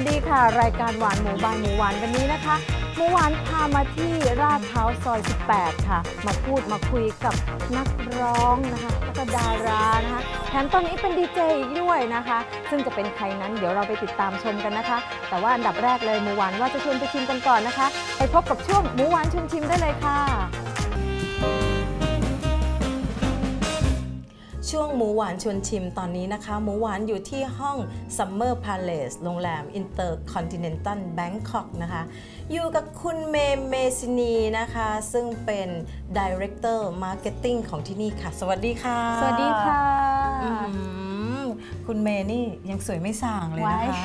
วัสดีค่ะ รายการหวานหมูบายหมูหวานวันนี้นะคะหมูหวานพามาที่ราดพร้าวซอย 18 ค่ะ มาพูดมาคุยกับนักร้องนะคะแล้วก็ดารานะคะแถมตอนนี้เป็นดีเจอีกด้วยนะคะ ซึ่งจะเป็นใครนั้นเดี๋ยวเราไปติดตามชมกันนะคะ แต่ว่าอันดับแรกเลยหมูหวานว่าจะชวนไปชิมกันก่อนนะคะ ไปพบกับช่วงหมูหวานชวนชิมได้เลยค่ะ ช่วงหมูหวานชวนชิมตอนนี้นะคะ หมูหวานอยู่ที่ห้อง Summer Palace โรงแรม Intercontinental Bangkok นะคะ อยู่กับคุณเมย์เมซินีนะคะ ซึ่งเป็น Director Marketing ของที่นี่ค่ะ สวัสดีค่ะ สวัสดีค่ะอื้อหือ คุณเมย์นี่ยังสวยไม่ส่างเลยนะคะ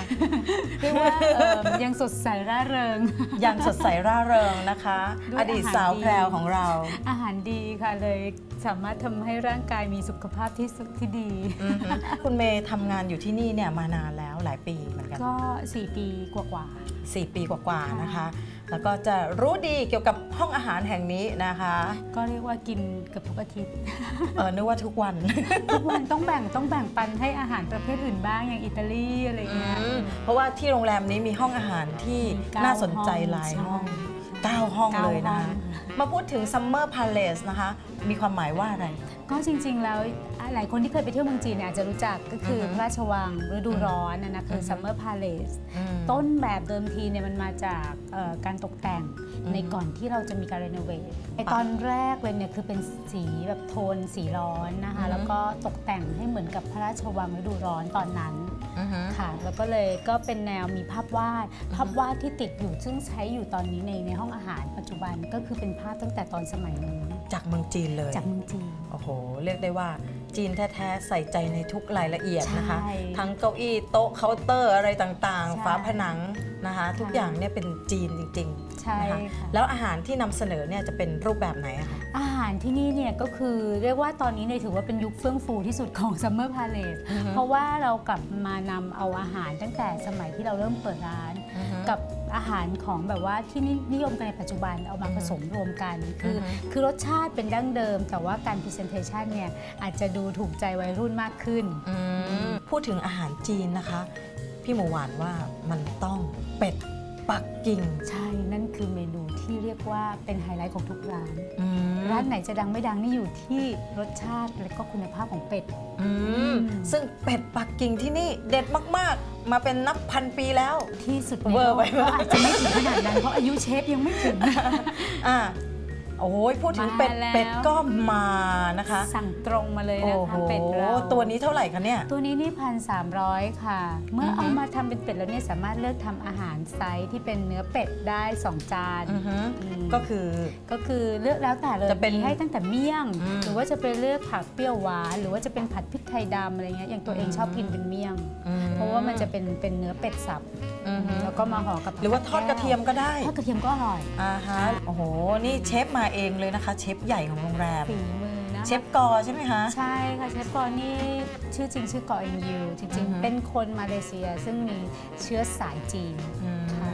เรียกว่าเอิ่มยังสดใสร่าเริง ยังสดใสร่าเริงนะคะด้วยอดีตอาหารสาวดีแพรวของเรา อาหารดีค่ะเลยสามารถทำให้ร่างกายมีสุขภาพที่สุดที่ดีอือหือคุณเมย์ทำงานอยู่ที่นี่เนี่ยมานานแล้วหลายปีเหมือนกัน ก็ 4 ปีกว่า4ปีกว่าๆค่ะนะคะ แล้วก็จะรู้ดีเกี่ยวกับห้องอาหารแห่งนี้นะคะๆก็เรียกว่ากินเกือบทุกอาทิตย์ เออนึกว่าทุกวัน ทุกวันต้องแบ่งต้องแบ่งปันให้อาหารประเภทอื่นบ้างอย่างอิตาลีอะไรเงี้ยเพราะว่าที่โรงแรมนี้มีห้องอาหารที่มีเก้าน่าสนใจหลายใช่ห้องใช่9ห้องเก้าเลยนะห้องมาพูดถึง Summer Palace นะคะ มีความหมายว่าอะไร ก็จริงๆ แล้วหลายคนที่เคยไปเที่ยวเมืองจีนเนี่ยอาจจะรู้จักก็คือออฮึพระราชวังฤดูร้อนนะนะคืออฮึ Summer Palace อืมต้นแบบเดิมทีเนี่ยมันมาจากเอ่อการตกแต่งอืมในก่อนที่เราจะมีการรีโนเวทไอตอนแรกเลยเนี่ยคือเป็นสีแบบโทนสีร้อนนะคะอือฮึแล้วก็ตกแต่งให้เหมือนกับพระราชวังฤดูร้อนตอนนั้นอือหือค่ะแล้วก็เลยก็เป็นแนวมีภาพวาด ภาพวาดที่ติดอยู่ซึ่งใช้อยู่ตอนนี้ในในห้องอาหารปัจจุบันก็คือเป็นภาพตั้งแต่ตอนสมัยนู้น จากเมืองจีนเลย จากเมืองจีน โอ้โห เรียกได้ว่าจีนแท้ ๆ ใส่ใจในทุกรายละเอียดนะคะใช่ทั้งเก้าอี้โต๊ะเคาน์เตอร์อะไรต่างใช่ๆฝาผนังนะคะ ทุกค่ะอย่างเนี่ยเป็นจีนจริง ๆ ใช่นะคะค่ะแล้วอาหารที่นำเสนอเนี่ยจะเป็นรูปแบบไหนอะคะอาหารที่นี่เนี่ยก็คือเรียกว่าตอนนี้เนี่ยถือว่าเป็นยุคเฟื่องฟูที่สุดของ Summer Palace อือฮึเพราะว่าเรากลับมานำเอาอาหารตั้งแต่สมัยที่เราเริ่มเปิดร้าน กับอาหารของแบบว่าที่นินิยมกันในปัจจุบันเอามาอือฮึผสมรวมกัน คืออฮึคือรสชาติเป็นดั้งเดิม แต่ว่าการ Presentation เนี่ยอาจจะดูถูกใจวัยรุ่นมากขึ้นอืมพูดถึงอาหารจีนนะคะ พี่หมูหวานว่ามันต้องเป็ด ปักกิ่ง ใช่ นั่นคือเมนูที่เรียกว่าเป็นไฮไลท์ของทุกร้านอืมร้านไหนจะดังไม่ดังนี่อยู่ที่รสชาติและก็คุณภาพของเป็ดอืมอืมซึ่งเป็ดปักกิ่งที่นี่เด็ดมาก ๆ มาเป็นนับพันปีแล้ว ที่สุดในเวอร์โลกไปไหมก็อาจจะไม่ถึงขนาดนั้นเพราะอายุเชฟยังไม่ถึงอ่า โอ้ยพูดถึงเป็ดมาแล้ว เป็ดก็มานะคะสั่งตรงมาเลยโอ้นะโหคะเป็ดเราตัวนี้เท่าไหร่คะเนี่ย ตัวนี้นี่พันสามค่ะ เมื่อออฮึ เอามาทำเป็นเป็ดแล้วเนี่ยสามารถเลือกทำอาหารไซส์ที่เป็นเนื้อเป็ดได้ 2 จานอือฮึอืมก็คือ ก็คือเลือกแล้วแต่เลยจะเป็นมีให้ตั้งแต่เมี่ยง อืมหรือว่าจะเป็นเลือกผักเปรี้ยวหวานหรือว่าจะเป็นผัดพริกไทยดำอะไรเงี้ยอย่างตัวเองอืมชอบกินเป็นเมี่ยง อืเพราะว่ามันจะเป็นเป็นเนื้อเป็ดสับ อือฮึแล้วก็มาห่อกับผัหรือว่าทอดกระเทียมก็ได้ ทอดกระเทียมก็อร่อยอ่าฮะโอ้โห นี่เชฟมาเองเลยนะคะ เชฟใหญ่ของโรงแรม ฝีมือนะคะเชฟกอใช่ไหมคะ ใช่ค่ะเชฟกอนี่ชื่อจริงชื่อกอเอ็นยูจริงอือฮึ ๆ เป็นคนมาเลเซียซึ่งมีเชื้อสายจีน อืมค่ะ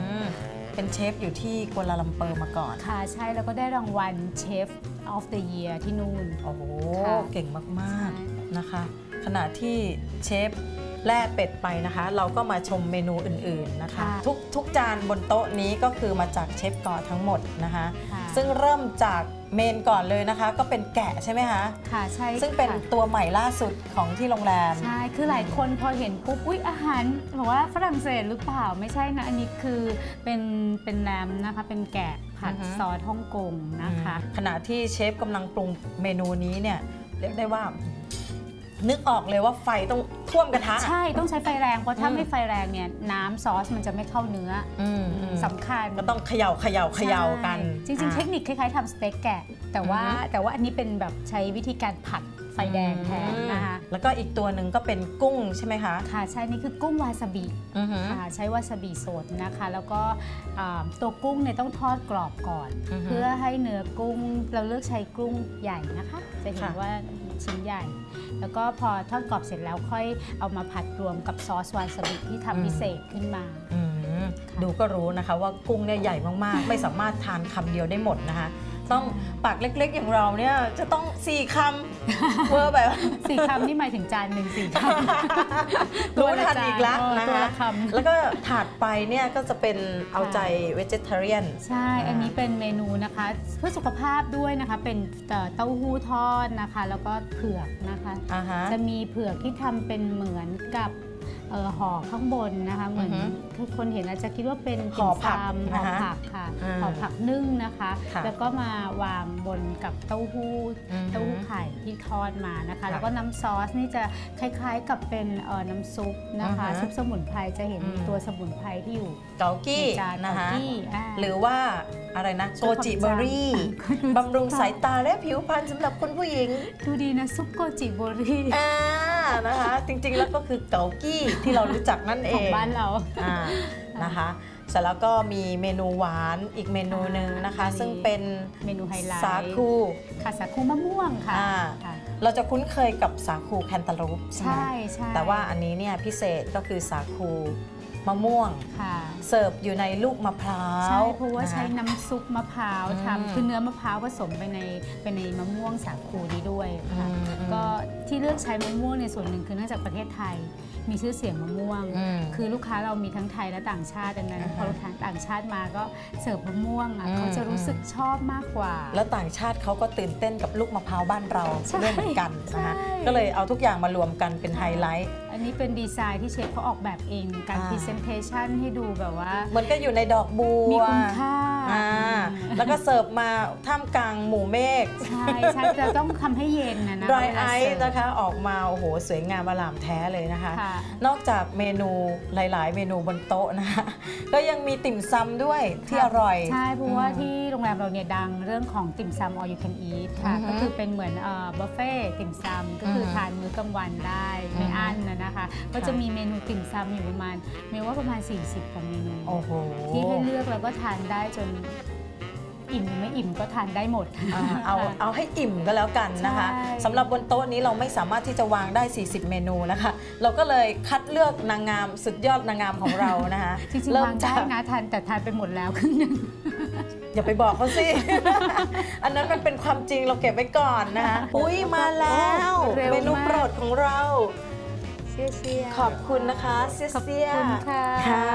เป็นเชฟอยู่ที่กัวลาลัมเปอร์มาก่อน ค่ะใช่แล้วก็ได้รางวัลเชฟ of the year ที่นู่น โอ้โห ค่ะเก่งมากใช่ๆนะคะ ขณะที่เชฟ แล่เป็ดไปนะคะ เราก็มาชมเมนูอื่นๆนะคะ ทุกทุกจานบนโต๊ะนี้ก็คือมาจากเชฟกอทั้งหมดนะคะค่ะซึ่งเริ่มจากเมนก่อนเลยนะคะ ก็เป็นแกะใช่ไหมคะค่ะใช่ซึ่งเป็นค่ะตัวใหม่ล่าสุดของที่โรงแรมใช่คือหลายคนพอเห็นปุ๊บอุ๊ยอาหารบอกว่าฝรั่งเศสหรือเปล่าไม่ใช่นะอันนี้คือเป็นเป็นแรมนะคะเป็นแกะผัดอือฮึซอสฮ่องกงนะคะ ขณะที่เชฟกำลังปรุงเมนูนี้เนี่ยเรียกได้ว่า นึกออกเลยว่าไฟต้องท่วมกระทะ ใช่ต้องใช้ไฟแรงเพราะถ้าอืมไม่ไฟแรงเนี่ยน้ำซอสมันจะไม่เข้าเนื้ออืมอืมสำคัญก็ต้องเขย่าเขย่าเขย่ากันใช่จริง ๆ เทคนิคคล้ายๆทำสเต็กแกะ แต่ว่าอือฮึแต่ว่าอันนี้เป็นแบบใช้วิธีการผัดไฟแดงแทนนะคะแล้วก็อีกตัวหนึ่งก็เป็นกุ้งใช่ไหมคะค่ะใช่นี่คือกุ้งวาซาบิอือหือค่ะใช้วาซาบิสดนะคะ แล้วก็อ่าตัวกุ้งเนี่ยต้องทอดกรอบก่อนอือฮึเพื่อให้เนื้อกุ้งเราเลือกใช้กุ้งใหญ่นะคะ จะเห็นค่ะว่า ชิ้นใหญ่ แล้วก็พอทอดกรอบเสร็จแล้วค่อยเอามาผัดรวมกับซอสวาซาบิที่ทำพิเศษขึ้นมาอืมค่ะดูก็รู้นะคะว่ากุ้งเนี่ยใหญ่มากๆ ไม่สามารถทานคำเดียวได้หมดนะคะ ต้องปากเล็ก ๆ อย่างเราเนี่ยจะต้องสี่คำเวอร์แบบสี่คำนี่หมายถึงจานหนึ่งสี่คำรู้ทันอีกแล้วตัวละนะตัวคะละคำแล้วก็ถาดไปเนี่ยก็จะเป็นเอาใจ vegetarian ใช่ อันนี้เป็นเมนูนะคะ เพื่อสุขภาพด้วยนะคะ เป็นเอ่อเต้าหู้ทอดนะคะ แล้วก็เผือกนะคะอ่าฮะจะมีเผือกที่ทำเป็นเหมือนกับเอ่อห่อข้างบนนะคะเหมือน อือฮึคือคนเห็นอาจจะคิดว่าเป็นห่อผักติ่มซำห่อนะคะผักค่ะอ่าห่อผักนึ่งนะคะค่ะแล้วก็มาวางบนกับเต้าหู้อือฮึเต้าหู้ไข่ที่ทอดมานะคะค่ะแล้วก็น้ำซอสนี่จะคล้ายๆกับเป็นเอ่อน้ำซุปนะคะอือฮะซุปสมุนไพรจะเห็นมีอืมตัวสมุนไพรที่อยู่เกากี้ในจานนะคะเกากี้อ่าหรือว่าอะไรนะซุโกปผักจิจานเบอรี่ก็ดูบำรุงสายตาและผิวพรรณสำหรับคุณผู้หญิง ดูดีนะ ซุปโกจิโบรี่อ่านะคะ จริงๆแล้วก็คือเกากี้ที่เรารู้จักนั่นเอของงบ้านเราอ่านะคะเสร็จแล้วก็มีเมนูหวานอีกเมนูหนึ่งนะคะอันนี้ซึ่งเป็นเมนูไฮไลท์สาคูค่ะสาคูมะม่วงค่ะอ่าค่ะเราจะคุ้นเคยกับสาคูแคนตาลูปใช่ไหมใช่ใช่แต่ว่าอันนี้เนี่ยพิเศษก็คือสาคู มะม่วง ค่ะ เสิร์ฟอยู่ในลูกมะพร้าวใช่เพราะว่าใช้นคน้ำซุปมะพร้าวอืมทำคือเนื้อมะพร้าวผสมไปในไปในมะม่วงสาคูนี้ด้วยค่ะอืมอืมก็ที่เลือกใช้มะม่วงในส่วนหนึ่งคือเนื่องจากประเทศไทย มีชื่อเสียงมะม่วงอืมคือลูกค้าเรามีทั้งไทยและต่างชาติดังนั้นอ่าฮะพอลูกค้าต่างชาติมาก็เสิร์ฟมะม่วงอะอืมเขาจะรู้สึกชอบมากกว่า แล้วต่างชาติเขาก็ตื่นเต้นกับลูกมะพร้าวบ้านเราใช่ด้วยเหมือนกันนะคะใช่ก็เลยเอาทุกอย่างมารวมกันเป็นไฮไลท์อันนี้เป็นดีไซน์ที่เชฟเขาออกแบบเอง การอ่าพรีเซนเทชันให้ดูแบบว่าเหมือนก็อยู่ในดอกบัว มีคุณค่า อ่าแล้วก็เสิร์ฟมาท่ามกลางหมู่เมฆใช่ใช่จะต้องทำให้เย็นนะนะ dry เวลา ice เสิร์ฟนะคะออกมาโอ้โหสวยงามอลามแท้เลยนะคะค่ะนอกจากเมนูหลาย ๆ เมนูบนโต๊ะนะคะก็ยังมีติ่มซำด้วยที่อร่อย ใช่เพราะว่าอืมที่โรงแรมเราเนี่ยดังเรื่องของติ่มซำ all you can eat ค่ะอือฮึก็คือเป็นเหมือนบุฟเฟ่ติ่มซำก็คืออมทานมื้อกลางวันได้ไม่อือฮึอั้นนะนะคะ ก็จะมีเมนูติ่มซำอยู่ประมาณเมว่าประมาณ 40กว่าเมนูโอ้โหที่ให้เลือกแล้วก็ทานได้จนอิ่มหรือไม่อิ่มก็ทานได้หมด อ่าเอาเอาให้อิ่มก็แล้วกันนะคะใช่ สำหรับบนโต๊ะนี้เราไม่สามารถที่จะวางได้ 40 เมนูนะคะ เราก็เลยคัดเลือกนางงามสุดยอดนางงามของเรานะคะจริงๆเริ่วามงได้จากนะทานแต่ทานไปหมดแล้วครึ่งหนึ่งอย่าไปบอกเขาสิ อันนั้นมันเป็นความจริงเราเก็บไว้ก่อนนะคะอุ้ยมาแล้วเร็วมาก เมนูโปรดของเราเชียเชีย ขอบคุณนะคะเซียขอบเซียคุณค่ะ ค่ะ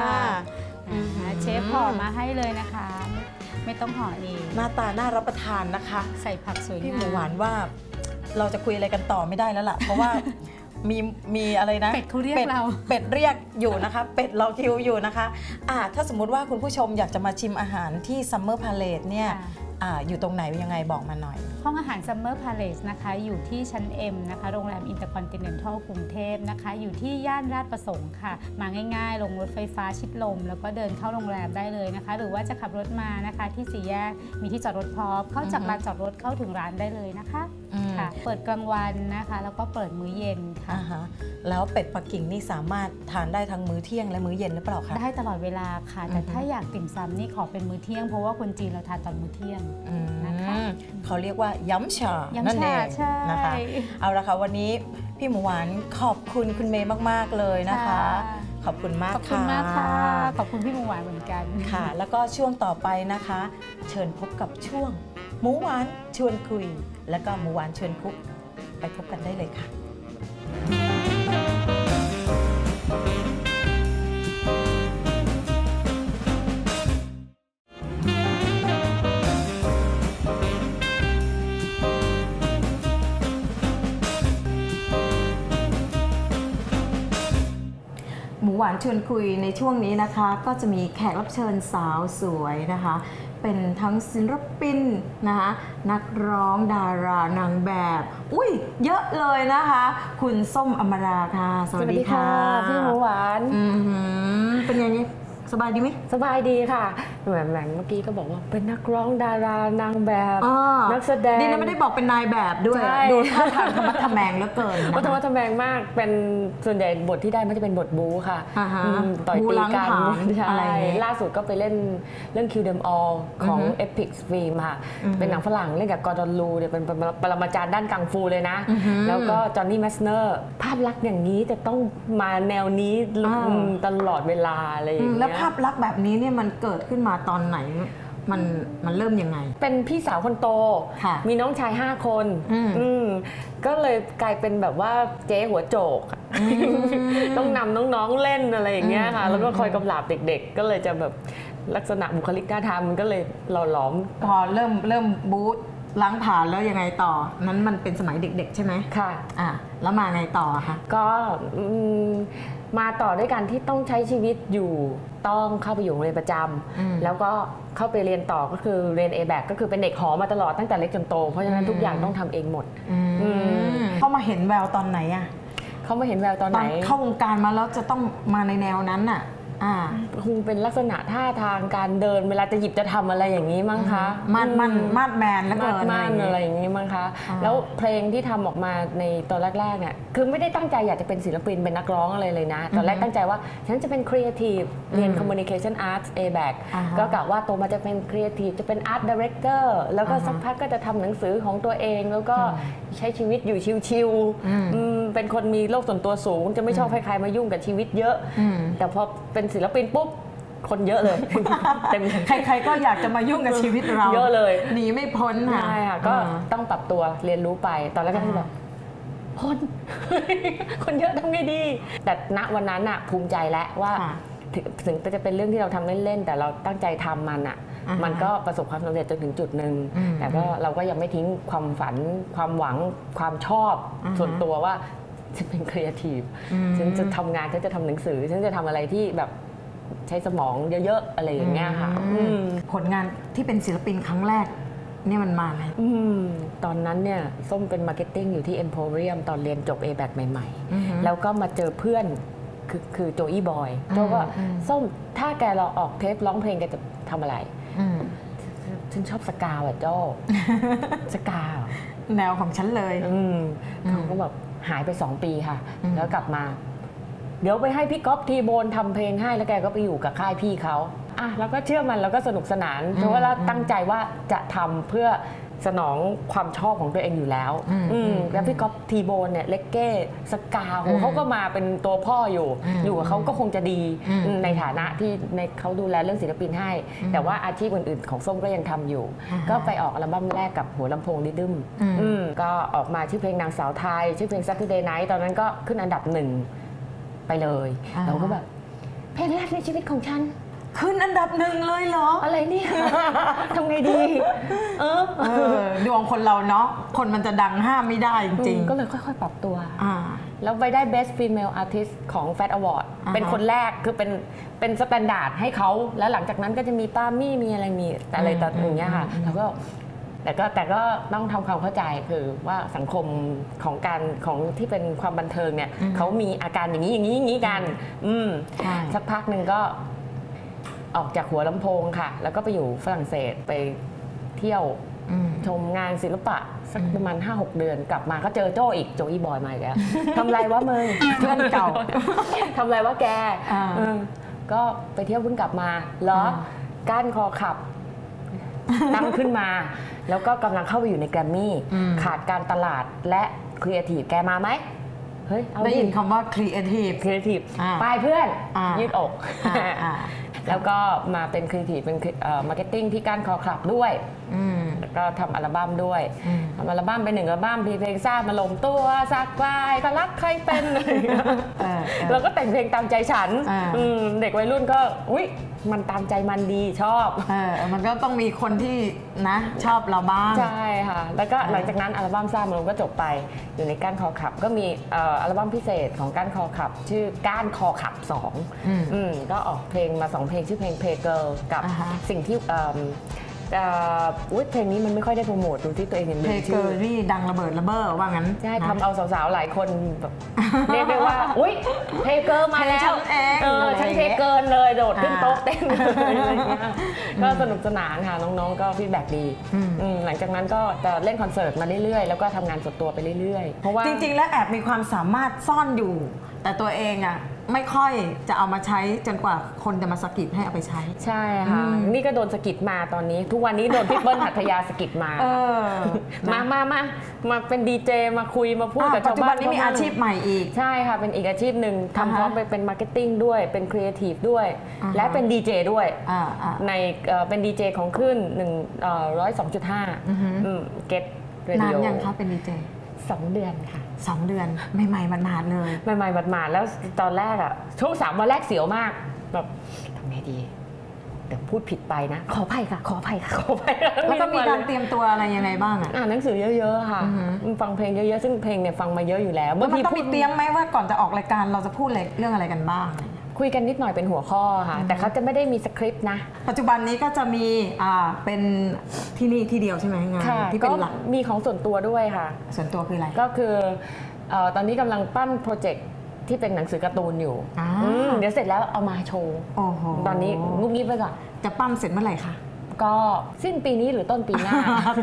อ่าเชฟห่อมาให้เลยนะคะไม่ไม่ต้องห่อเองหน้าตาน่ารับประทานนะคะ ใส่ผักสวยงามพี่หมูหวานว่าเราจะคุยอะไรกันต่อไม่ได้แล้วล่ะ เพราะว่ามีมีอะไรนะเป็ดเขาเรียกเป็ดเราเป็ดเรียกอยู่นะคะ เป็ดรอคิวอยู่นะคะอ่าถ้าสมมุติว่าคุณผู้ชมอยากจะมาชิมอาหารที่ซัมเมอร์พาเล e เนี่ยค่ะ ออยู่ตรงไหนยังไงบอกมาหน่อย ห้องอาหาร Summer Palace นะคะ อยู่ที่ชั้น M นะคะ โรงแรม Intercontinental กรุงเทพนะคะ อยู่ที่ย่านราชประสงค์ค่ะ มาง่ายๆ ลงรถไฟฟ้าชิดลม แล้วก็เดินเข้าโรงแรมได้เลยนะคะ หรือว่าจะขับรถมานะคะ ที่สี่แยกมีที่จอดรถพร้อมเข้าจากลานจอดรถเข้าถึงร้านได้เลยนะคะอื ค่ะ เปิดกลางวันนะคะ แล้วก็เปิดมื้อเย็นค่ะอ่าฮะแล้วเป็ดปักกิ่งนี่สามารถทานได้ทั้งมื้อเที่ยงและมื้อเย็นหรือเปล่าคะ ได้ตลอดเวลาค่ะ แต่อือฮึถ้าอยากติ่มซำนี่ขอเป็นมื้อเที่ยง เพราะว่าคนจีนเราทานตอนมื้อเที่ยงอืมนะคะเขาเรียกว่าย้ำฉาย้ำนั่นเอฉางใช่นะคะ เอาละค่ะวันนี้พี่หมูหวานขอบคุณคุณเมย์มาก ๆ เลยนะคะค่ะ ขอบคุณมากขอบคุณค่ะมากค่ะ ขอบคุณพี่หมูหวานเหมือนกัน ค่ะ แล้วก็ช่วงต่อไปนะคะ เชิญพบกับช่วง หมูหวานชวนคุย แล้วก็หมูหวานชวนคุก ไปพบกันได้เลยค่ะหมูหวานชวนคุยในช่วงนี้นะคะ ก็จะมีแขกรับเชิญสาวสวยนะคะ เป็นทั้งศิลปินนะคะนักร้องดารานางแบบ อุ้ยเยอะเลยนะคะ คุณส้มอมราค่ะ สวัสดีค่ะ พี่หมูหวานอือหือเป็นยังไง สบายดีไหมสบายดีค่ะแหมแหมเมื่อกี้ก็บอกว่าเป็นนักร้องดารานางแบบอ่านักแสดงดีนะไม่ได้บอกเป็นนายแบบด้วยใช่ดูท่าทางธรรมะทแมงเหลือเกินนะวัฒนคะธรรมแรงมากเป็นส่วนใหญ่บทที่ได้ไม่จะเป็นบทบู๊ค่ะอ่าฮะอืมต่อยบู๊ตีล้างกันผลาญใช่อะไรอย่างงี้ล่าสุดก็ไปเล่นเรื่อง Kill Them All ของอือฮึ Epic Film ค่ะอือฮึเป็นหนังฝรั่งเล่นกับกอร์ดอนลูเนี่ยเป็นปรมาจารย์ด้านกังฟูเลยนะอือฮึแล้วก็จอห์นนี่แมสเนอร์ภาพลักษณ์อย่างนี้จะต้องมาแนวนี้อ่าอืมตลอดเวลาอะไรอย่างอืมเงี้ยแล้วภาพลักษณ์แบบนี้เนี่ยมันเกิดขึ้นมาตอนไหนมันมันเริ่มยังไง เป็นพี่สาวคนโตค่ะมีน้องชาย5คน อืมอืมก็เลยกลายเป็นแบบว่าเจ๊หัวโจกอะต้องนำน้องๆเล่นอะไรอย่างเงี้ยค่ะอืมแล้วก็คอยกำลาบเด็ก ๆ ก็เลยจะแบบลักษณะบุคลิกท่าทางมันก็เลยหล่อหลอม พอเริ่มเริ่มบูธล้างผ่านแล้วยังไงต่อ นั้นมันเป็นสมัยเด็ก ๆ ใช่ไหมค่ะ อะแล้วมาไงต่อคะ ก็อื มมาต่อด้วยกันที่ต้องใช้ชีวิตอยู่ต้องเข้าไปอยู่โรงเรียนประจำแล้วก็เข้าไปเรียนต่อก็คือเรียน A b a c ก็คือเป็นเด็กหอมาตลอดตั้งแต่เล็กจนโต เพราะฉะนั้นทุกอย่างต้องทำเองหมดอืมเขามาเห็นแววตอนไหนอะเขามาเห็นแววตอนตไหอนนเข้าวงการมาแล้วจะต้องมาในแนวนั้นน่ะอ่า คงเป็นลักษณะท่าทางการเดิน เวลาจะหยิบจะทำอะไรอย่างนี้มั้งคะมาดมันอืมาดแมนแล้วมาเกิดนม่านอะอะไรไรออย่างย่างนี้มั้งคะอ่าแล้วเพลงที่ทำออกมาในตอนแรกๆเนี่ยคือไม่ได้ตั้งใจอยากจะเป็นศิลปินเป็นนักร้องอะไรเลยนะ ตอนแรกตั้งใจว่าฉันจะเป็นครีเอทีฟเรียน Communication Arts A b a c อ่าฮะก็กะว่าโตมาจะเป็นครีเอทีฟจะเป็น Art Director แล้วก็อ่าฮะสักพักก็จะทำหนังสือของตัวเอง แล้วก็ใช้ชีวิตอยู่ชิวอืมๆอืมเป็นคนมีโลกส่วนตัวสูง จะไม่ชอบให้ใครมายุ่งกับชีวิตเยอะอืมแต่พอเป็นศิลปินปุ๊บคนเยอะเลย เต็มใครๆก็อยากจะมายุ่งกับชีวิตเราเยอะเลยหนีไม่พ้นค่ะใช่ค่ะก็อ่าต้องปรับตัวเรียนรู้ไปตอนแรกก็อ่าแบบคนคนเยอะทำไงดี แต่ณวันนั้นอะภูมิใจแล้วว่าค่ะถึงถึงจะเป็นเรื่องที่เราทำเล่นๆแต่เราตั้งใจทำมันอะอ่าฮะมันก็ประสบความสำเร็จจนถึงจุดหนึ่งอืมแต่ก็เราก็ยังไม่ทิ้งความฝันความหวังความชอบอ่าฮะส่วนตัวว่าฉันเป็นครีเอทีฟอืมฉันจะทำงานฉันจะทำหนังสือฉันจะทำอะไรที่แบบ ใช้สมองเยอะๆอะไรอย่างเงี้ยค่ะอืมอืมผลงานที่เป็นศิลปินครั้งแรกนี่มันมาไงอืมตอนนั้นเนี่ยส้มเป็นมาร์เก็ตติ้งอยู่ที่ Emporium ตอนเรียนจบ a b a c ใหม่อือฮึๆแล้วก็มาเจอเพื่อนคือคือโจอี้บอยโจก็อืมส้มถ้าแกเราออกเทปร้องเพลงแกจะทำอะไรอืมฉันชอบสกาวอะโจสกาวแนวของฉันเลยอืมอืมเขาก็แบบหายไป2ปีค่ะอืมแล้วกลับมา เดี๋ยวไปให้พี่ก๊อฟทีโบนทำเพลงให้แล้วแกก็ไปอยู่กับค่ายพี่เขาอะแล้วก็เชื่อมันแล้วก็สนุกสนานเพราะว่าเราตั้งใจว่าจะทำเพื่อสนองความชอบของตัวเองอยู่แล้ว อืมอืมแล้วพี่ก๊อฟทีโบนเนี่ยเล็กเก้สกาโหอืมเขาก็มาเป็นตัวพ่ออยู่อืมอยู่กับเขาก็คงจะดีอืมอืมในฐานะที่ในเขาดูแลเรื่องศิลปินให้อืมแต่ว่าอาชีพอื่นๆของส้มก็ยังทำอยู่อ่าฮะก็ไปออกอัลบั้มแรกกับหัวลำโพงดิดึมอืมอืมก็ออกมาชื่อเพลงนางสาวไทย ชื่อเพลง Saturday Night ตอนนั้นก็ขึ้นอันดับหนึ่ง ไปเลยอ่าเราก็แบบเพลงแรกในชีวิตของฉัน ขึ้นอันดับหนึ่งเลยเหรอ อะไรเนี่ยทำไงดี เออเออดวงคนเราเนาะคนมันจะดังห้ามไม่ได้จริงก็เลยค่อย ๆ ปรับตัวๆอ่าแล้วไปได้ Best Female Artist ของ Fat Award อ่าฮะเป็นคนแรกคือเป็นเป็นสแตนดาร์ดให้เขาแล้วหลังจากนั้นก็จะมีป้ามี่มีอะไรมีแต่อะไรต่ออย่างเงี้ยค่ะแล้วก็ แต่ก็แต่ก็ต้องทำความเข้าใจคือว่าสังคมของการของที่เป็นความบันเทิงเนี่ยเขามีอาการอย่างนี้อย่างนี้อย่างนี้กัน อืมใช่สักพักหนึ่งก็ออกจากหัวลำโพงค่ะ แล้วก็ไปอยู่ฝรั่งเศสไปเที่ยวอืมชมงานศิลปะ สักประมาณ 5-6 เดือนกลับมาก็เจอโจอีกโจอีบอยมาอีกแล้วทำไรวะมึงเพื่อนเก่าทำไรวะแกอ่าเออก็ไปเที่ยวเพิ่งกลับมาเหรออ่าก้านคอขับ ตั้งขึ้นมา แล้วก็กำลังเข้าไปอยู่ในแกรมมี่ขาดการตลาดและครีเอทีฟแกมาไหมเฮ้ยเอาได้ดิยินคำว่า creative ครีเอทีฟอ่าไปเพื่อนอ่ายืยืดอกอ่าอ่าแล้วก็มาเป็นครีเอทีฟเป็นมาร์เก็ตติ้งที่ก้านคอขับด้วยอืมแล้วก็ทำอัลบั้มด้วยอืมทำอัลบั้มเป็นหนึ่งอัลบั้มมีเพลงซ่ามาลงตัวสักวายก็รักใครเป็นอะไรอย่างเงี้ยเออเออแล้วก็แต่งเพลงตามใจฉันอ่าอืมเด็กวัยรุ่นก็อุ๊ยมันตามใจมันดีชอบเออมันก็ต้องมีคนที่นะชอบเราบ้างใช่ค่ะแล้วก็หลังจากนั้นอัลบั้มซ่ามาลงก็จบไปอยู่ในก้านคอขับ ก็มีเอ่ออัลบั้มพิเศษของก้านคอขับ ชื่อก้านคอขับ2อืมอืมก็ออกเพลงมา 2 เพลงชื่อเพลงเพเกิลกับอ่าฮะสิ่งที่ เอิ่มเอ่ออุ๊ยเพลงนี้มันไม่ค่อยได้โปรโมทดูที่ตัวเองเห็นเพลืลมเกชื่ออรี่ดังระเบิดระเบ้อว่างั้นใช่นะทำเอาสาวๆหลายคนแบบเรียกได้ว่าอุ้ยเพเกอร์มาแล้วเพลงฉันเองเอออะไรฉันอย่างเพเงี้ยเกินเลยโดดขึ้นอ่าโต๊ะเต้นเลยอะไรเงี้ยก็สนุกสนานค่ะน้องๆ ก็ฟีดแบ็กดีอืมอืมหลังจากนั้นก็จะเล่นคอนเสิร์ตมาเรื่อยๆ แล้วก็ทำงานส่วนตัวไปเรื่อยๆเพราะว่าจริงๆ แล้วแอบมีความสามารถซ่อนอยู่ แต่ตัวเองอะ ไม่ค่อยจะเอามาใช้จนกว่าคนจะมาสะกิดให้เอาไปใช้ ใช่ค่ะอืมนี่ก็โดนสะกิดมาตอนนี้ ทุกวันนี้โดนพี่เปิ้ลหัทยาสะกิดมาเออมามามามาเป็นดีเจมาคุยมาพูดอะกับปัจชาวจุบ้าบันนนี้มีอาชีพใหม่อีก ใช่ค่ะ เป็นอีกอาชีพหนึ่งอ่าฮะทำพร้อมไปเป็นมาร์เก็ตติ้งด้วยเป็นครีเอทีฟด้วยอ่าฮะและเป็นดีเจด้วยอ่าอ่าในเอ่อเป็นดีเจของคลื่นหนึ่งร้อยสองจุดห้าอือฮึเก็ตเรนานดิโอยังคะเป็นดีเจ สองเดือนค่ะสองเดือนใหม่ๆมันมาดๆเลยใหม่ๆหมาดๆแล้วตอนแรกอะช่วงสามวันแรกเสียวมากแบบทำไงดีเดี๋ยวพูดผิดไปนะ ขออภัยค่ะ ขออภัยค่ะขออภัยแล้วก็มีการเตรียมตัวอะไรยังไงบ้างอะอ่านหนังสือเยอะๆค่ะอือฮึฟังเพลงเยอะๆซึ่งเพลงเนี่ยฟังมาเยอะอยู่แล้วแล้วมันต้องพูมีดเตรียมไหมว่าก่อนจะออกรายการเราจะพูดอะไรเรื่องอะไรกันบ้าง อะไรอย่างเงี้ยคุยกันนิดหน่อยเป็นหัวข้อค่ะ แต่เขาจะไม่ได้มีสคริปต์นะ ปัจจุบันนี้ก็จะมีอ่าเป็นที่นี่ที่เดียวใช่ไหมงานค่ะที่ก็เป็นหลักมีของส่วนตัวด้วยค่ะ ส่วนตัวคืออะไร ก็คือเอ่อตอนนี้กำลังปั้นโปรเจกต์ที่เป็นหนังสือการ์ตูนอยู่อ่า อืมเดี๋ยวเสร็จแล้วเอามาโชว์ โอ้โหตอนนี้งุบงิบไปก่อน จะปั้มเสร็จเมื่อไหร่คะ ก็สิ้นปีนี้หรือต้นปีหน้า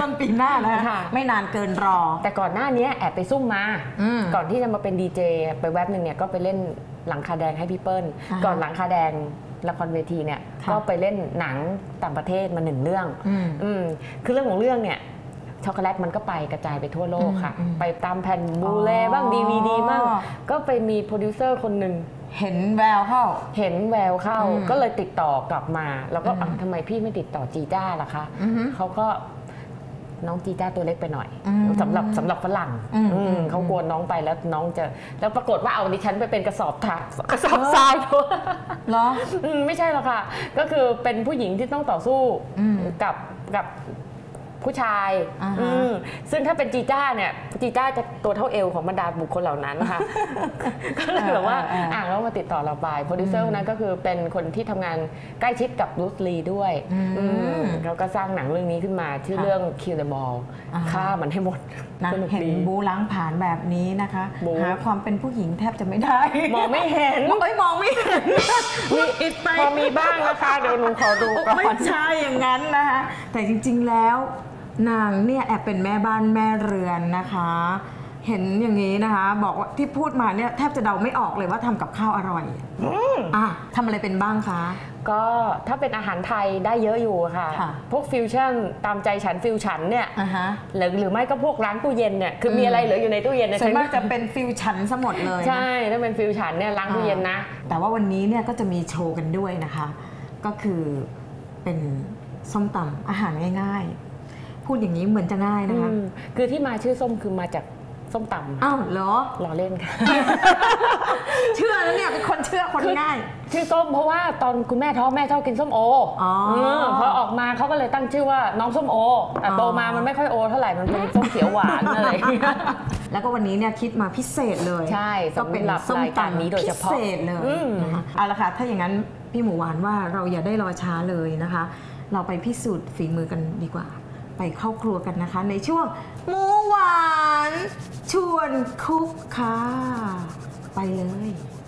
ต้นปีหน้านะค่ะ ไม่นานเกินรอ แต่ก่อนหน้านี้แอบไปซุ่มมา อืม ก่อนที่จะมาเป็นดีเจไปแว็บหนึ่งเนี่ยก็ไปเล่น หลังคาแดงให้พี่เปิ้ล อ่าฮะก่อนหลังคาแดงละครเวทีเนี่ยค่ะ ก็ไปเล่นหนังต่างประเทศมาหนึ่งเรื่อง อืม อืมคือเรื่องของเรื่องเนี่ยช็อกโกแลตมันก็ไปกระจายไปทั่วโลกค่ะ อืมอืม ไปตามแผ่นบลูเรย์บ้างดีวีดีบ้างอ๋อก็ไปมีโปรดิวเซอร์คนหนึ่ง เห็นแววเข้า เห็นแววเข้าอืมก็เลยติดต่อกลับมา แล้วก็อืมอะทำไมพี่ไม่ติดต่อจีจ้าล่ะคะอือฮึเขาก็ น้องจีจ้าตัวเล็กไปหน่อยอืมสำหรับสำหรับฝรั่งอืมอืมอืมเขากลัวน้องไปแล้วน้องจะแล้วปรากฏว่าเอาดิฉันไปเป็นกระสอบทรายกระสอบทรายด้วยเหรออืมไม่ใช่หรอกค่ะ ก็คือเป็นผู้หญิงที่ต้องต่อสู้อืมกับกับ ผู้ชายอ่าฮะอืมซึ่งถ้าเป็นจีจ้าเนี่ยจีจ้าจะตัวเท่าเอวของบรรดาบุคคลเหล่านั้นนะคะก็เลยแบบว่าอ่าอ่าอ่าก็มาติดต่อเราไปโปรดิวเซอร์คนนั้นก็คือเป็นคนที่ทำงานใกล้ชิดกับลูสลีด้วยอืมอืมเขาก็สร้างหนังเรื่องนี้ขึ้นมาชื่อค่ะเรื่อง Kill the Ball อ่าฆ่ามันให้หมดนะสนุกเห็นดีบูล้างผ่านแบบนี้นะคะบู๊หาความเป็นผู้หญิงแทบจะไม่ได้ มองไม่เห็นเอ้ยมองไม่เห็นมีอิดไปพอมีบ้างนะคะเดี๋ยวหนูขอดูก่อไม่นใช่อย่างนั้นนะคะแต่จริง ๆแล้ว นางเนี่ยแอบเป็นแม่บ้านแม่เรือนนะคะ เห็นอย่างนี้นะคะ บอกว่าที่พูดมาเนี่ยแทบจะเดาไม่ออกเลยว่าทำกับข้าวอร่อยอะทำอะไรเป็นบ้างคะ ก็ถ้าเป็นอาหารไทยได้เยอะอยู่ค่ะ ค่ะพวกฟิวชั่นตามใจฉันฟิวฉันเนี่ยอ่าฮะ หรือหรือไม่ก็พวกล้างตู้เย็นเนี่ยคือมีอะไรเหลืออยู่ในตู้เย็นเนยส่วนฉันมากจะเป็นฟิวชั่นซะหมดเลยนะ ใช่ถ้าเป็นฟิวฉันเนี่ยล้างตู้เย็นนะ แต่ว่าวันนี้เนี่ยก็จะมีโชว์กันด้วยนะคะ ก็คือเป็นส้มตำอาหารง่ายๆ พูดอย่างนี้เหมือนจะง่ายนะคะอืมคือที่มาชื่อส้มคือมาจากส้มตำอ้าวเหรอรอเล่นค่ะ เชื่อแล้วเนี่ยเป็นคนเชื่อคนง่าย ชื่อส้มเพราะว่าตอนคุณแม่ท้องแม่ชอบกินส้มโออ๋อมพอออกมาเขาก็เลยตั้งชื่อว่าน้องส้มโอแต่อ๋อโตมามันไม่ค่อยโอเท่าไหร่ มันเป็นส้มเขียวหวานอะไรอย่างเงี้ยแล้วก็วันนี้เนี่ยคิดมาพิเศษเลย ใช่ก็เป็นสำหรับส้มรายการตำนี้โดยเฉพาะพิเศษเลยอืมนะคะเอาละค่ะถ้าอย่างนั้นพี่หมูหวานว่าเราอย่าได้รอช้าเลยนะคะ เราไปพิสูจน์ฝีมือกันดีกว่า ไปเข้าครัวกันนะคะ ในช่วงหมูหวาน ชวนคุกค่ะ ไปเลย「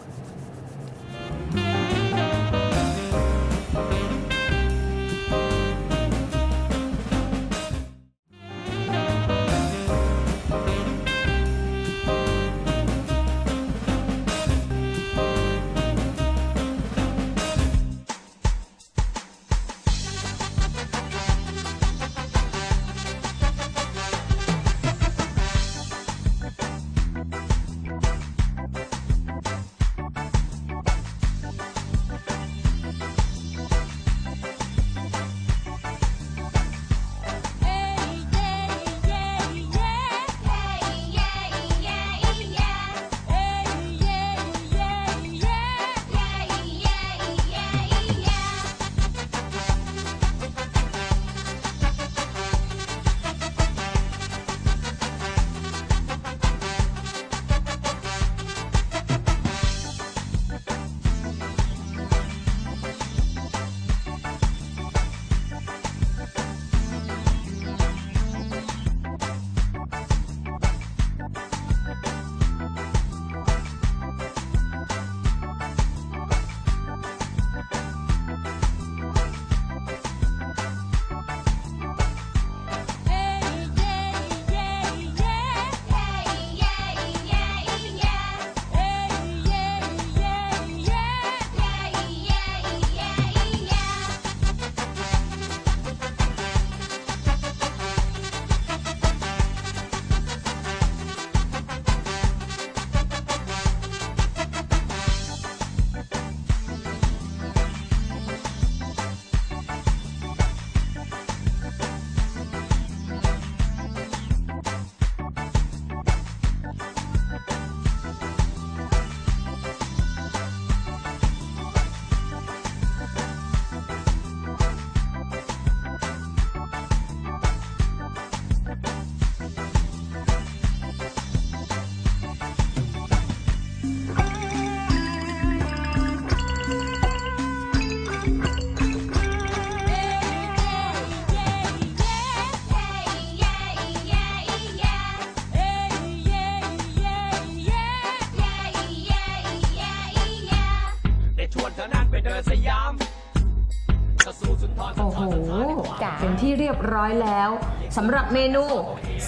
ยบร้อยแล้วสำหรับเมนู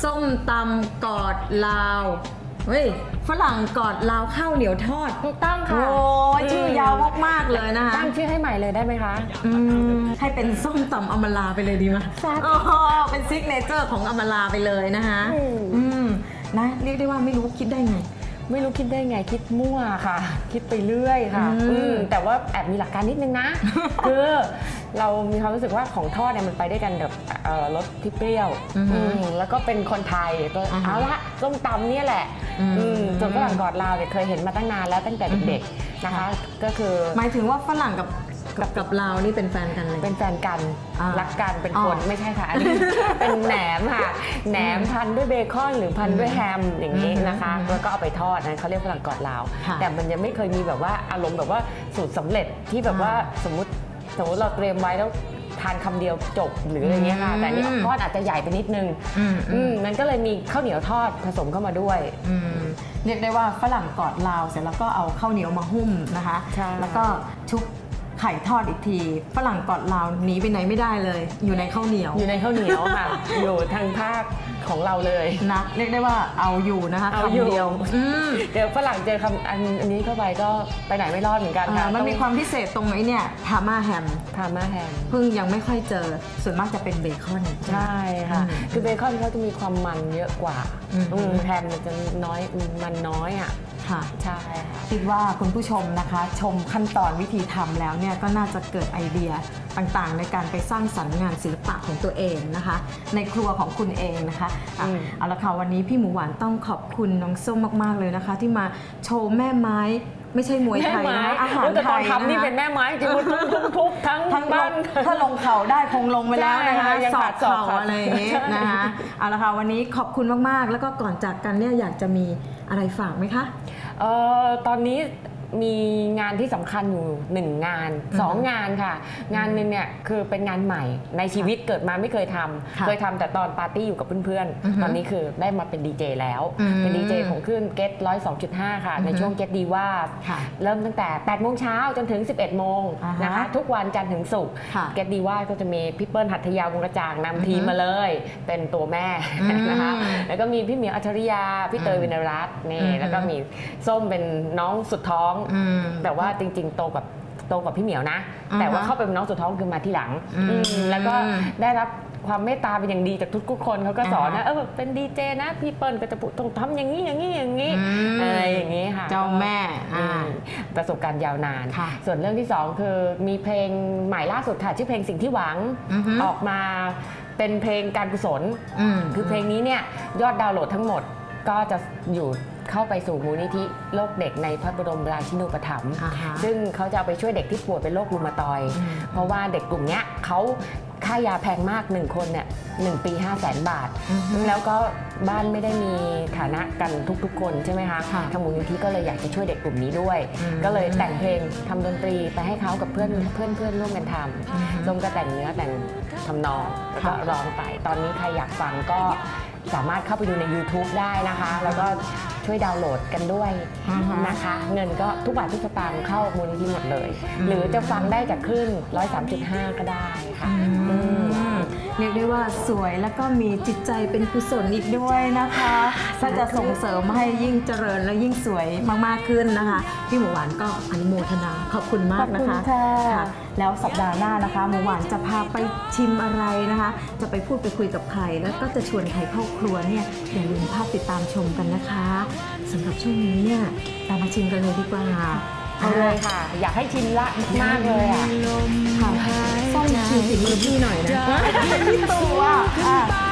ส้มตำกอดลาวเฮ้ยฝรั่งกอดลาวข้าวเหนียวทอดถูกต้องค่ะโอ้ยชื่อยาวมากๆเลยนะคะตั้งชื่อให้ใหม่เลยได้ไหมคะอืมให้เป็นส้มตำอมราไปเลยดีไหมจ้ะอ๋อเป็นซิกเนเจอร์ของอมราไปเลยนะคะอืมอืมนะเรียกได้ว่าไม่รู้คิดได้ไง ไม่รู้คิดได้ไงคิดมั่วค่ะ คิดไปเรื่อยค่ะอืมอืมแต่ว่าแอบมีหลักการนิดนึงนะ คือเรามีความรู้สึกว่าของทอดเนี่ยมันไปด้วยกันกับเอ่อรสที่เปรี้ยวอือฮึอืมแล้วก็เป็นคนไทยก็อ่าฮะเอาละส้มตำเนี่ยแหละอืมอืมส่วนฝรั่งกอดลาวเนี่ยเคยเห็นมาตั้งนานแล้วตั้งแต่เด็กๆนะคะ ก็คือหมายถึงว่าฝรั่งกับ กับกับลาวนี่เป็นแฟนกันเลย เป็นแฟนกันอ่ารัรักกันเป็นอ๋อคนไม่ใช่ค่ะอันนี้เป็นแหนมค่ะแหนมพันด้วยเบคอนหรือพันด้วยแฮมอย่างนี้นะคะอืมแล้วก็เอาไปทอดนะเขาเรียกฝรั่งกอดลาวค่ะแต่มันยังไม่เคยมีแบบว่าอารมณ์แบบว่าสูตรสำเร็จที่แบบว่าสมมติสมมติเราเตรียมไว้แล้วทานคำเดียวจบหรืออะไรเงี้ยค่ะอืมแต่อันนี่ทอดอาจจะใหญ่ไปนิดนึงอืมอือืมมมันก็เลยมีข้าวเหนียวทอดผสมเข้ามาด้วยอืมเรียกได้ว่าฝรั่งกอดลาวเสร็จแล้วก็เอาข้าวเหนียวมาหุ้มนะคะใช่แล้วก็ชุบ ไข่ทอดอีกทีฝรั่งกอดลาวหนีไปไหนไม่ได้เลย อยู่ในข้าวเหนียว อยู่ในข้าวเหนียวค่ะ อยู่ทางภาคของเราเลยนะเรียกได้ว่าเอาอยู่นะคะเอาอยู่คำเดียวอืมเดี๋ยวฝรั่งเจอคำอันอันนี้เข้าไปก็ไปไหนไม่รอดเหมือนกันค่ะอ่ามันมีความพิเศษตรงไอ้เนี่ยพาม่าแฮมพามาแฮมเพิ่งยังไม่ค่อยเจอส่วนมากจะเป็นเบคอนใช่ค่ะอืมคือเบคอนเขาจะมีความมันเยอะกว่าอืมอืมแฮมมันจะน้อยมันน้อยอะ ค่ะ ใช่ค่ะ คิดว่าคุณผู้ชมนะคะ ชมขั้นตอนวิธีทำแล้วเนี่ยก็น่าจะเกิดไอเดียต่างๆ ในการไปสร้างสรรค์งานศิลปะของตัวเองนะคะ ในครัวของคุณเองนะคะอะอืม เอาละค่ะวันนี้พี่หมูหวานต้องขอบคุณน้องส้มมากๆเลยนะคะ ที่มาโชว์แม่ไม้ ไม่ใช่มวยไทยนะคะอาหารโอ้แต่ไทตอนยทำนี่นะคะเป็นแม่ไม้จริงๆทุบทุบทุบทั้งทั้งลบ้างนถ้าลงเข่าได้คงลงไปแล้วนะคะใช่ยังสอขาบดศอกเข่าขาดอะไรอย่างงี้ใช่นะคะเอาละค่ะวันนี้ขอบคุณมากๆ แล้วก็ก่อนจากกันเนี่ยอยากจะมีอะไรฝากไหมคะเอ่อตอนนี้ มีงานที่สำคัญอยู่หนึ่งงานสองงานค่ะ งานหนึ่งเนี่ยคือเป็นงานใหม่ในชีวิตเกิดมาไม่เคยทำค่ะเคยทำแต่ตอนปาร์ตี้อยู่กับเพื่อนอือฮึๆตอนนี้คือได้มาเป็นดีเจแล้วอืมเป็นดีเจของคลื่นเกตร้อยสองจุดห้าค่ะ ในอือฮึช่วงเกตดีว่าค่ะเริ่มตั้งแต่8โมงเช้าจนถึง 11โมงอ่าฮะนะคะทุกวันจันทร์ถึงศุกร์ค่ะเกตดีว่าก็จะมีพี่เปิ้ลหัตถยาวงกระจ่างอือฮึนำทีมมาเลย เป็นตัวแม่อืมนะคะแล้วก็มีพี่เหมียวอัจฉริยาพี่เตยอืมวินรัตน์นี่อือฮึแล้วก็มีส้มเป็นน้องสุดท้องอืมแต่ว่าจริง ๆ โตกับโตกับพี่เหมียวนะอ่าฮะแต่ว่าเข้าไปเป็นน้องสุดท้องคือมาที่หลังอืมอืมแล้วก็ได้รับความเมตตาเป็นอย่างดีจากทุกๆคนเขาก็สอนอ่านะฮะเออเป็นดีเจนะ พี่เปิ้ลก็จะพูดต้องทำอย่างนี้อย่างนี้อย่างนี้อืมอะไรอย่างนี้ค่ะเจ้าแม่อ่าอืมประสบการณ์ยาวนานค่ะส่วนเรื่องที่สองคือมีเพลงใหม่ล่าสุดค่ะ ชื่อเพลงสิ่งที่หวังอือฮึออกมาเป็นเพลงการกุศลอืมคือเพลงนี้เนี่ยยอดดาวน์โหลดทั้งหมดก็จะอยู่ เข้าไปสู่มูลนิธิโรคเด็กในพระบรมราชินูปถัมภ์อ่าฮะซึ่งเขาจะเอาไปช่วยเด็กที่ป่วยเป็นโรครูมาตอยด์อืมเพราะว่าเด็กกลุ่มเนี้ยเขาค่ายาแพงมาก1คนเนี่ยหปี5 0 0แสนบาทอือฮึแล้วก็บ้านไม่ได้มีฐานะกันทุกๆ คนใช่ไหมคะค่ะทางมูลนิธิก็เลยอยากจะช่วยเด็กกลุ่มนี้ด้วยอืมก็เลยแต่งเพลงทำดนตรีไปให้เขากับเพื่อนเพื่อนเพื่อนร่วมกันทอือฮึำส้มก็แต่งเนื้อแต่งทำนองแล้วก็ค่ะร้องไปตอนนี้ใครอยากฟังก็สามารถเข้าไปดูใน YouTube ได้นะคะ แล้วก็ ช่วยดาวน์โหลดกันด้วยอือฮึนะคะ เงินก็ทุกบาททุกสตางค์เข้ามูลนิธิหมดเลยอืมหรือจะฟังได้จากคลื่น103.5 ก็ได้ค่ะอืม เรียกได้ว่าสวยแล้วก็มีจิตใจเป็นกุศลอีกด้วยนะคะถ้าจะส่งเสริมให้ยิ่งเจริญและยิ่งสวยมากๆขึ้นนะคะ พี่หมูหวานก็อนุโมทนาขอบคุณมากนะคะขอบคุณค่ะแล้วสัปดาห์หน้านะคะหมูหวานจะพาไปชิมอะไรนะคะ จะไปพูดไปคุยกับใคร แล้วก็จะชวนใครเข้าครัวเนี่ยอย่าลืมภาพติดตามชมกันนะคะสำหรับช่วงนี้เนี่ยเรามาชิมกันเลยดีกว่า เอาเลยค่ะ อยากให้ชิมละมากๆเลยอะค่ะส้มชิมฝีมือพี่หน่อยนะพี่ตัวอะ